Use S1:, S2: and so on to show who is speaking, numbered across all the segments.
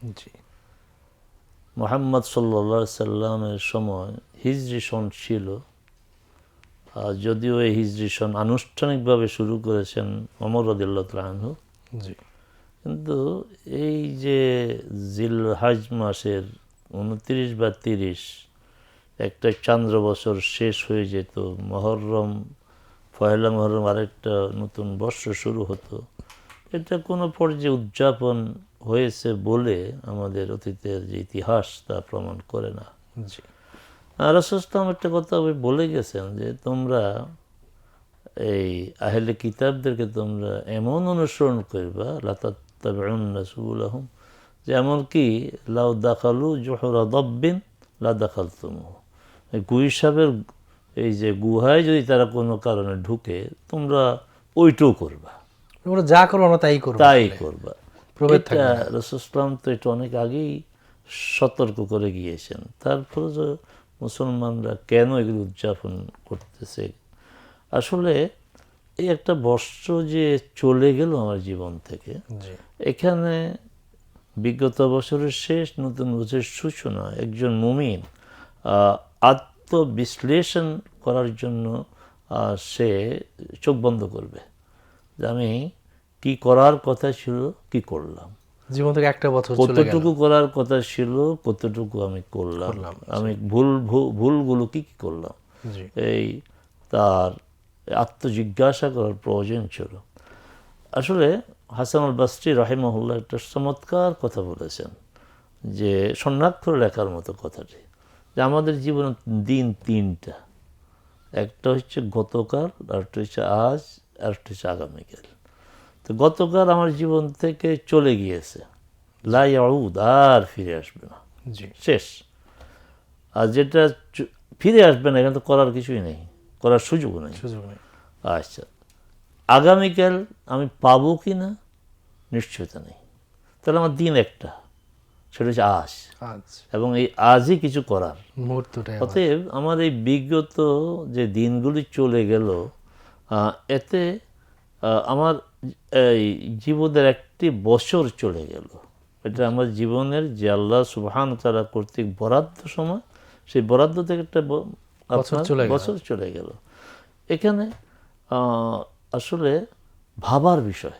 S1: জি।
S2: মোহাম্মদ সাল্লা সাল্লামের সময় হিজরি সন ছিল আর যদিও এই হিজরি সন আনুষ্ঠানিকভাবে শুরু করেছেন অমর রদুল্লাহ তালাহু
S1: জি।
S2: কিন্তু এই যে জিল হাজ মাসের উনত্রিশ বা তিরিশ একটা চান্দ্র বছর শেষ হয়ে যেত মহরম পয়লা মহরম আরেকটা নতুন বর্ষ শুরু হতো এটা কোনো পর্যায়ে উদযাপন হয়েছে বলে আমাদের অতীতের যে ইতিহাস তা প্রমাণ করে না। আর রসুলাম একটা কথা ওই বলে গেছেন যে তোমরা এই আহলে কিতাবদেরকে তোমরা এমন অনুসরণ করবা লাতাত্তাবিউন্না আহম যে এমনকি লাউ দাখালু জোহরা দব্বিন লা দাখাল তুমু গুই সাহেবের এই যে গুহায় যদি তারা কোনো কারণে ঢুকে তোমরা ওইটাও করবা।
S1: ওরা যা করব আমরা তাই করব
S2: তাই করবা। এটা রসুলাম তো এটা অনেক আগেই সতর্ক করে গিয়েছেন। তারপরে যে মুসলমানরা কেন এগুলো উদযাপন করতেছে? আসলে এই একটা বর্ষ যে চলে গেল আমার জীবন থেকে এখানে বিগত বছরের শেষ নতুন বছরের সূচনা একজন মুমিন আত্মবিশ্লেষণ করার জন্য সে চোখ বন্ধ করবে। যে আমি কি করার কথা ছিল কি করলাম?
S1: জীবন থেকে একটা বছর
S2: কতটুকু করার কথা ছিল কতটুকু আমি করলাম? আমি ভুল ভুলগুলো কি কি করলাম? এই তার আত্মজিজ্ঞাসা করার প্রয়োজন ছিল। আসলে হাসান আল বাস্রি রাহিমহল্লা একটা চমৎকার কথা বলেছেন যে স্বর্ণাক্ষর লেখার মতো কথাটি যে আমাদের জীবনে দিন তিনটা একটা হচ্ছে গতকাল আরেকটা হচ্ছে আজ আরেকটা হচ্ছে আগামীকাল। তো গতকাল আমার জীবন থেকে চলে গিয়েছে। লাই আউদ আর ফিরে আসবে না। শেষ। আর যেটা ফিরে আসবে না এখানে তো করার কিছুই নেই। করার সুযোগ নেই।
S1: সুযোগ নেই।
S2: আচ্ছা। আগামীকাল আমি পাবো কি না? নিশ্চয়তা নেই। তাহলে আমার দিন একটা। সেটা হচ্ছে আজ।
S1: আজ।
S2: এবং এই আজই কিছু করার।
S1: মুহূর্তটাই আমার।
S2: অতএব আমার এই বিগত যে দিনগুলি চলে গেল এতে আমার এই জীবনের একটি বছর চলে গেল। এটা আমার জীবনের যে আল্লাহ সুবহান তারা কর্তৃক বরাদ্দ সময় সেই বরাদ্দ থেকে একটা। বছর চলে গেল। এখানে আসলে ভাবার বিষয়।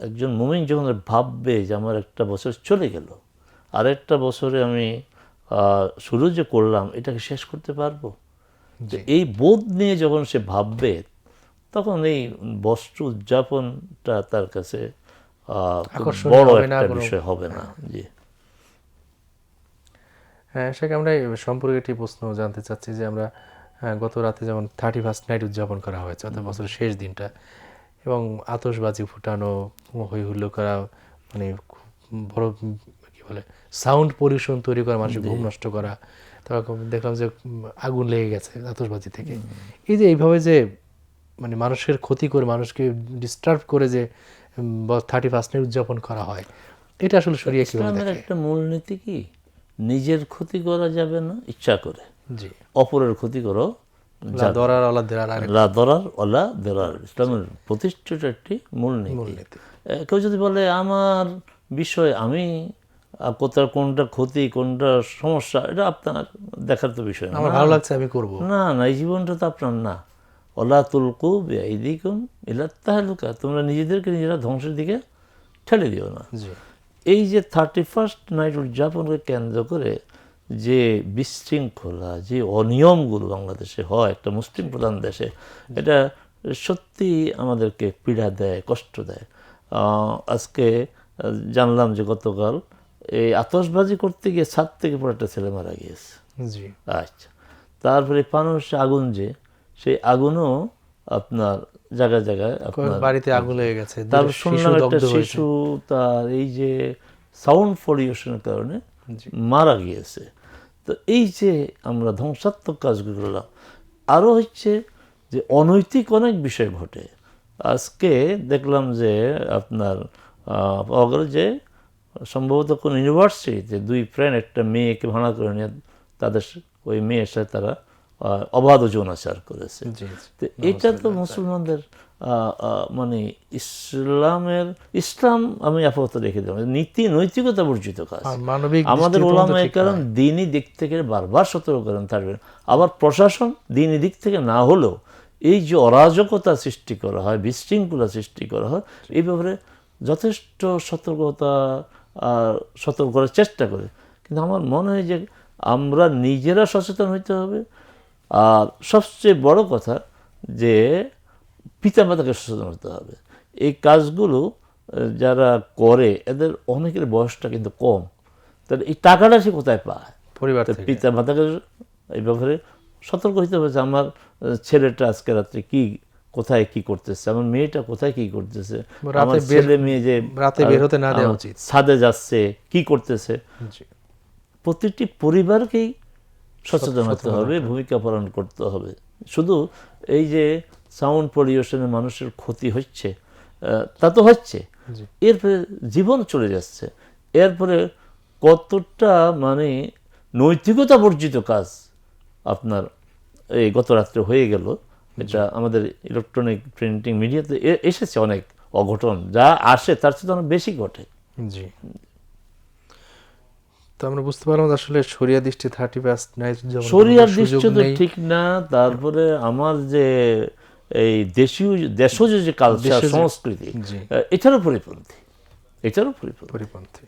S2: একজন মুমিন যখন ভাববে যে আমার একটা বছর চলে গেল আরেকটা বছরে আমি শুরু যে করলাম এটাকে শেষ করতে পারব? এই বোধ নিয়ে যখন সে ভাববে তখন এই বস্ত্র উদযাপনটা তার কাছে বড় একটা বিষয় হবে না জি।
S1: হ্যাঁ সেখানে আমরা সম্পর্কে একটি প্রশ্ন জানতে চাচ্ছি যে আমরা হ্যাঁ, গত রাতে যেমন থার্টি ফার্স্ট নাইট উদযাপন করা হয়েছে অর্থাৎ বছরের শেষ দিনটা এবং আতশবাজি ফুটানো হই হুল্লো করা মানে খুব বড় কি বলে সাউন্ড পলিউশন তৈরি করা মানুষের ঘুম নষ্ট করা তারপর দেখলাম যে আগুন লেগে গেছে আতশবাজি থেকে। এই যে এইভাবে যে মানে মানুষের ক্ষতি করে মানুষকে ডিস্টার্ব করে যে থার্টি ফার্স্ট নাইট উদযাপন করা হয়। এটা আসলে সরিয়ে
S2: ইসলামের একটা মূলনীতি কি? নিজের ক্ষতি করা যাবে না ইচ্ছা করে।
S1: জি।
S2: অপরের ক্ষতি করো
S1: দরার আলা দেরার
S2: দরার ওলা দেরার। ইসলামের প্রতিষ্ঠিত একটি মূলনীতি। কেউ যদি বলে আমার বিষয় আমি কোথাও কোনটা ক্ষতি কোনটা সমস্যা এটা আপনার দেখার তো বিষয় না।
S1: আমার ভালো লাগছে আমি করব।
S2: না না এই জীবনটা তো আপনার না। ওলা তুলকু বেআইদিকুম ইলাত্তাহালুকা তোমরা নিজেদেরকে নিজেরা ধ্বংসের দিকে ঠেলে দিও না।
S1: জি।
S2: এই যে থার্টি ফার্স্ট নাইট উদযাপনকে কেন্দ্র করে যে বিশৃঙ্খলা যে অনিয়মগুলো বাংলাদেশে হয় একটা মুসলিম প্রধান দেশে এটা সত্যি আমাদেরকে পীড়া দেয় কষ্ট দেয়। আজকে জানলাম যে গতকাল এই আতশবাজি করতে গিয়ে ছাদ থেকে পরে একটা ছেলে মারা গিয়েছে।
S1: জি।
S2: আচ্ছা তারপরে পানুষ আগুন যে সেই আগুনও আপনার জায়গায় জায়গায় আপনার
S1: বাড়িতে আগুন লেগে গেছে। শিশু
S2: শুনলাম একটা শিশু তার এই যে সাউন্ড পলিউশনের কারণে মারা গিয়েছে। তো এই যে আমরা ধ্বংসাত্মক কাজগুলো করলাম আরও হচ্ছে যে অনৈতিক অনেক বিষয় ঘটে। আজকে দেখলাম যে আপনার পাওয়া গেল যে সম্ভবত কোন ইউনিভার্সিটিতে দুই ফ্রেন্ড একটা মেয়েকে ভাড়া করে নিয়ে তাদের ওই মেয়ের সাথে তারা অবাধ যৌনাচার করেছে। তো এটা তো মুসলমানদের মানে ইসলামের ইসলাম আমি আপাতত রেখে দেবো নীতি নৈতিকতা বর্জিত কাজ।
S1: মানবিক
S2: আমাদের ওলামায় কারণ দিনই দিক থেকে বারবার সতর্ক করেন থাকবেন আবার প্রশাসন দিনই দিক থেকে না হলেও এই যে অরাজকতা সৃষ্টি করা হয় বিশৃঙ্খলা সৃষ্টি করা হয় এই ব্যাপারে যথেষ্ট সতর্কতা সতর্ক করার চেষ্টা করে। কিন্তু আমার মনে হয় যে আমরা নিজেরা সচেতন হইতে হবে আর সবচেয়ে বড় কথা যে পিতামাতাকে সচেতন হতে হবে। এই কাজগুলো যারা করে এদের অনেকের বয়সটা কিন্তু কম। তাহলে এই টাকাটা সে কোথায় পায়?
S1: পরিবার
S2: পিতা মাতাকে এই ব্যাপারে সতর্ক হতে হবে যে আমার ছেলেটা আজকে রাত্রে কি কোথায় কি করতেছে? আমার মেয়েটা কোথায় কি করতেছে?
S1: রাতে
S2: আমার ছেলে মেয়ে যে
S1: রাতে বের হতে না দেওয়া উচিত।
S2: ছাদে যাচ্ছে কি করতেছে? প্রতিটি পরিবারকেই সচেতন হতে হবে ভূমিকা পালন করতে হবে। শুধু এই যে সাউন্ড পলিউশনে মানুষের ক্ষতি হচ্ছে তা তো হচ্ছে। এরপরে জীবন চলে যাচ্ছে। এরপরে কতটা মানে নৈতিকতা বর্জিত কাজ আপনার এই গত রাত্রে হয়ে গেল। এটা আমাদের ইলেকট্রনিক প্রিন্টিং মিডিয়াতে এসেছে অনেক অঘটন। যা আসে তার চেয়ে অনেক বেশি ঘটে।
S1: জি। তো আমরা বুঝতে পারলাম আসলে শরিয়া দৃষ্টি থার্টি ফার্স্ট নাই
S2: শরিয়ার
S1: কোনো
S2: তো ঠিক না তারপরে আমার যে এই দেশীয় দেশজ যে কালচার সংস্কৃতি। এটারও পরিপন্থী এটারও পরিপন্থী।